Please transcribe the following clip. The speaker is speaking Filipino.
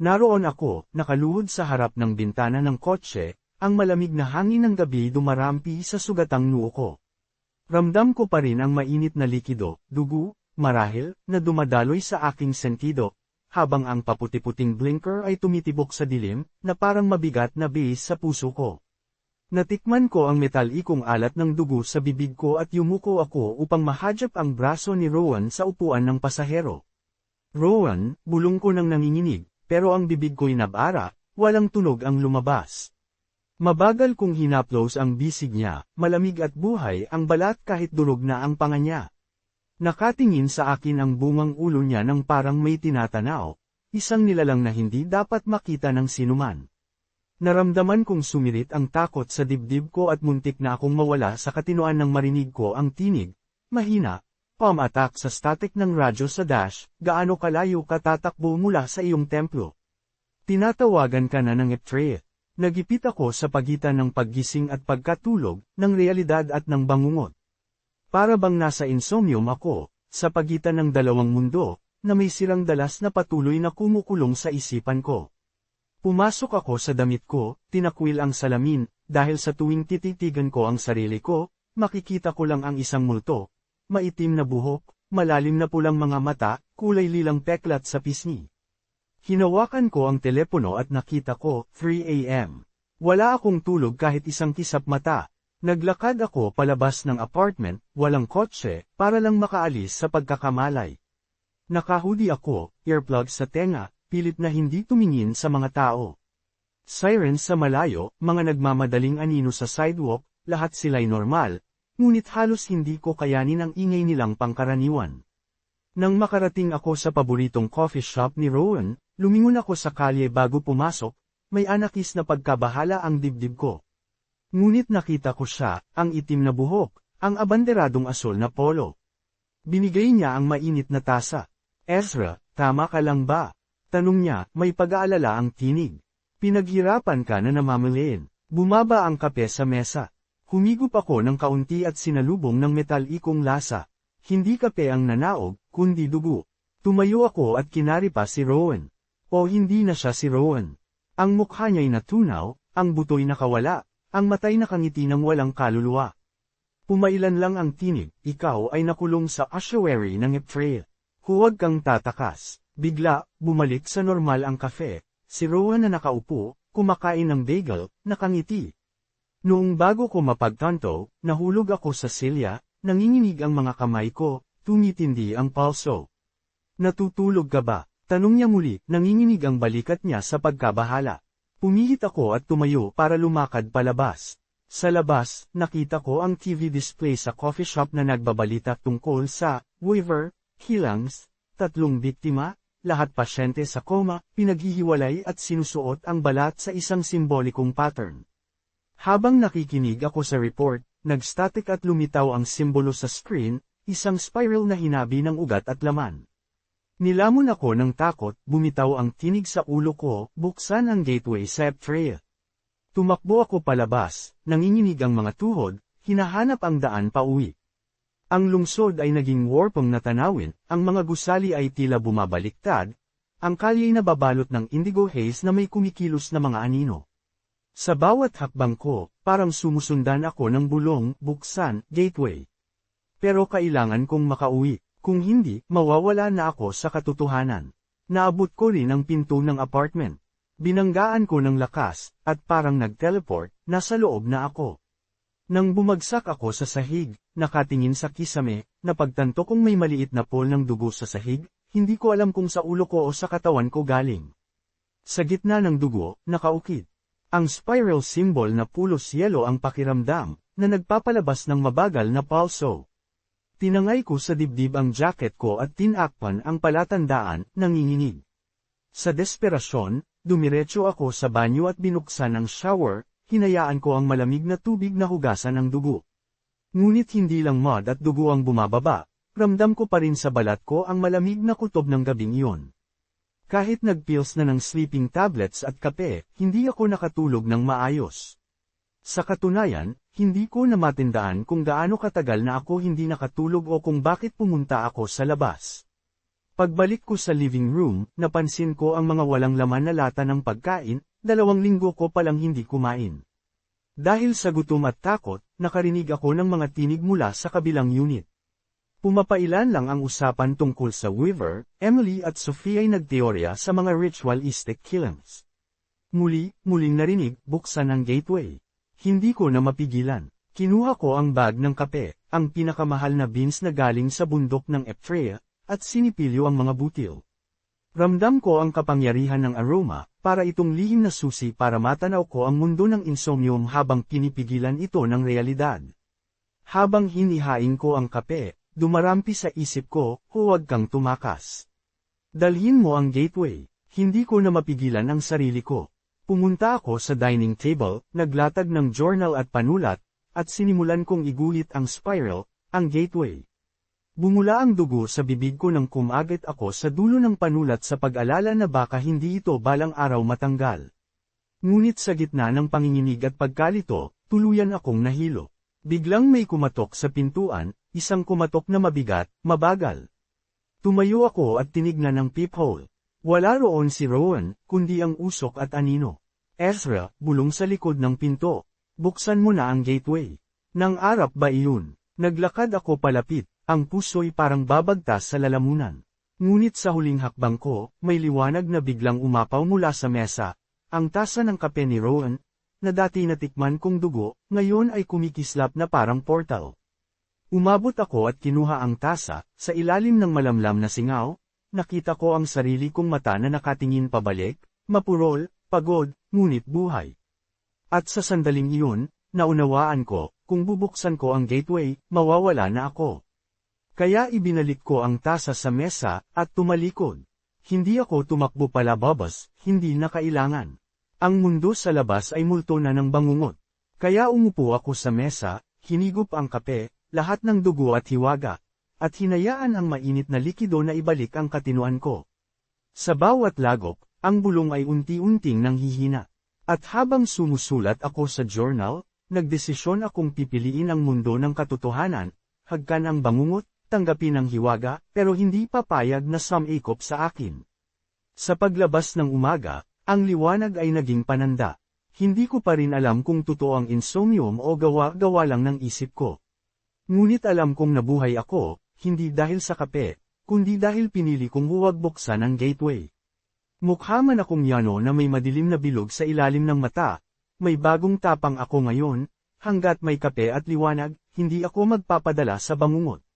Naroon ako, nakaluhod sa harap ng bintana ng kotse, ang malamig na hangin ng gabi dumarampi sa sugatang noo ko. Ramdam ko pa rin ang mainit na likido, dugo, marahil, na dumadaloy sa aking sentido, habang ang paputi-puting blinker ay tumitibok sa dilim, na parang mabigat na base sa puso ko. Natikman ko ang metalikong alat ng dugo sa bibig ko at yumuko ako upang mahadjap ang braso ni Rowan sa upuan ng pasahero. Rowan, bulong ko nang nanginginig, pero ang bibig ko'y nabara, walang tunog ang lumabas. Mabagal kong hinaplos ang bisig niya, malamig at buhay ang balat kahit durog na ang panga niya. Nakatingin sa akin ang bungang ulo niya ng parang may tinatanaw, isang nilalang na hindi dapat makita ng sinuman. Naramdaman kong sumirit ang takot sa dibdib ko at muntik na akong mawala sa katinoan ng marinig ko ang tinig, mahina, palm attack sa static ng radyo sa dash, gaano kalayo ka tatakbo mula sa iyong templo. Tinatawagan ka na ng Etre. Nagipit ako sa pagitan ng paggising at pagkatulog, ng realidad at ng bangungot. Para bang nasa insomnium ako, sa pagitan ng dalawang mundo, na may sirang dalas na patuloy na kumukulong sa isipan ko. Pumasok ako sa damit ko, tinakwil ang salamin, dahil sa tuwing tititigan ko ang sarili ko, makikita ko lang ang isang multo. Maitim na buhok, malalim na pulang mga mata, kulay lilang peklat sa pisngi. Hinawakan ko ang telepono at nakita ko, 3 a.m. Wala akong tulog kahit isang kisap mata. Naglakad ako palabas ng apartment, walang kotse, para lang makaalis sa pagkakamalay. Nakahudi ako, earplug sa tenga, pilit na hindi tumingin sa mga tao. Sirens sa malayo, mga nagmamadaling anino sa sidewalk, lahat sila'y normal, ngunit halos hindi ko kayanin ang ingay nilang pangkaraniwan. Nang makarating ako sa paboritong coffee shop ni Rowan, lumingon ako sa kalye bago pumasok, may anakis na pagkabahala ang dibdib ko. Ngunit nakita ko siya, ang itim na buhok, ang abanderadong asol na polo. Binigay niya ang mainit na tasa. Ezra, tama ka lang ba? Tanong niya, may pag-aalala ang tinig. Pinaghirapan ka na namamaliin. Bumaba ang kape sa mesa. Humigop ako ng kaunti at sinalubong ng metalikong lasa. Hindi kape ang nanaog, kundi dugo. Tumayo ako at kinari pa si Rowan. O hindi na siya si Rowan. Ang mukha niya'y natunaw, ang buto'y nakawala, ang matay nakangiti ng walang kaluluwa. Pumailan lang ang tinig, ikaw ay nakulong sa ossuary ng Ephraya. Huwag kang tatakas. Bigla, bumalik sa normal ang kafe, si Rowan na nakaupo, kumakain ng bagel, nakangiti. Noong bago ko mapagtanto, nahulog ako sa silya, nanginginig ang mga kamay ko, tumitindi ang pulso. Natutulog ka ba? Tanong niya muli, nanginginig ang balikat niya sa pagkabahala. Pumihit ako at tumayo para lumakad palabas. Sa labas, nakita ko ang TV display sa coffee shop na nagbabalita tungkol sa Weaver, Hillangs, tatlong biktima, lahat pasyente sa koma, pinaghihiwalay at sinusuot ang balat sa isang simbolikong pattern. Habang nakikinig ako sa report, nagstatic at lumitaw ang simbolo sa screen, isang spiral na hinabi ng ugat at laman. Nilamon ako ng takot, bumitaw ang tinig sa ulo ko, buksan ang gateway sa Ephraya. Tumakbo ako palabas, nanginginig ang mga tuhod, hinahanap ang daan pa uwi. Ang lungsod ay naging warpong na tanawin, ang mga gusali ay tila bumabaliktad, ang kalye na babalot ng indigo haze na may kumikilos na mga anino. Sa bawat hakbang ko, parang sumusundan ako ng bulong, buksan, gateway. Pero kailangan kong makauwi, kung hindi, mawawala na ako sa katotohanan. Naabot ko rin ang pinto ng apartment. Binanggaan ko ng lakas, at parang nag-teleport, nasa loob na ako. Nang bumagsak ako sa sahig, nakatingin sa kisame, napagtanto kong may maliit na pool ng dugo sa sahig, hindi ko alam kung sa ulo ko o sa katawan ko galing. Sa gitna ng dugo, nakaukit. Ang spiral symbol na pulos yelo ang pakiramdam, na nagpapalabas ng mabagal na pulso. Tinangay ko sa dibdib ang jacket ko at tinakpan ang palatandaan, nanginginig. Sa desperasyon, dumiretso ako sa banyo at binuksan ang shower, hinayaan ko ang malamig na tubig na hugasan ang dugo. Ngunit hindi lang mud at dugo ang bumababa, ramdam ko pa rin sa balat ko ang malamig na kutob ng gabing iyon. Kahit nagpills na ng sleeping tablets at kape, hindi ako nakatulog ng maayos. Sa katunayan, hindi ko na matindaan kung gaano katagal na ako hindi nakatulog o kung bakit pumunta ako sa labas. Pagbalik ko sa living room, napansin ko ang mga walang laman na lata ng pagkain, dalawang linggo ko palang hindi kumain. Dahil sa gutom at takot, nakarinig ako ng mga tinig mula sa kabilang unit. Pumapailan lang ang usapan tungkol sa Weaver, Emily at Sophia ay nagteorya sa mga ritualistic killings. Muli, muling narinig, buksan ang gateway. Hindi ko na mapigilan. Kinuha ko ang bag ng kape, ang pinakamahal na beans na galing sa bundok ng Ephraia, at sinipilyo ang mga butil. Ramdam ko ang kapangyarihan ng aroma, para itong lihim na susi para matanaw ko ang mundo ng insomnium habang pinipigilan ito ng realidad. Habang hinihain ko ang kape, dumarampi sa isip ko, huwag kang tumakas. Dalhin mo ang gateway, hindi ko na mapigilan ang sarili ko. Pumunta ako sa dining table, naglatag ng journal at panulat, at sinimulan kong iguhit ang spiral, ang gateway. Bumula ang dugo sa bibig ko nang kumagit ako sa dulo ng panulat sa pag-alala na baka hindi ito balang araw matanggal. Ngunit sa gitna ng panginginig at pagkalito, tuluyan akong nahilo. Biglang may kumatok sa pintuan, isang kumatok na mabigat, mabagal. Tumayo ako at tinignan ang peephole. Wala roon si Rowan, kundi ang usok at anino. Ezra, bulong sa likod ng pinto. Buksan mo na ang gateway. Nang arap ba iyon? Naglakad ako palapit, ang puso'y parang babagtas sa lalamunan. Ngunit sa huling hakbang ko, may liwanag na biglang umapaw mula sa mesa. Ang tasa ng kape ni Rowan, na dati natikman kong dugo, ngayon ay kumikislap na parang portal. Umabot ako at kinuha ang tasa, sa ilalim ng malamlam na singaw, nakita ko ang sarili kong mata na nakatingin pabalik, mapurol, pagod, ngunit buhay. At sa sandaling iyon, naunawaan ko, kung bubuksan ko ang gateway, mawawala na ako. Kaya ibinalik ko ang tasa sa mesa, at tumalikod. Hindi ako tumakbo palababas, hindi na kailangan. Ang mundo sa labas ay multo na ng bangungot. Kaya umupo ako sa mesa, hinigop ang kape, lahat ng dugo at hiwaga, at hinayaan ang mainit na likido na ibalik ang katinuan ko. Sa bawat lagok, ang bulong ay unti-unting nanghihina. At habang sumusulat ako sa journal, nagdesisyon akong pipiliin ang mundo ng katotohanan, hagkan ang bangungot, tanggapin ang hiwaga, pero hindi papayag na samikop sa akin. Sa paglabas ng umaga, ang liwanag ay naging pananda. Hindi ko pa rin alam kung totoo ang insomnium o gawa-gawa lang ng isip ko. Ngunit alam kong nabuhay ako, hindi dahil sa kape, kundi dahil pinili kong huwag buksan ang gateway. Mukha man akong yano na may madilim na bilog sa ilalim ng mata, may bagong tapang ako ngayon, hanggat may kape at liwanag, hindi ako magpapadala sa bangungot.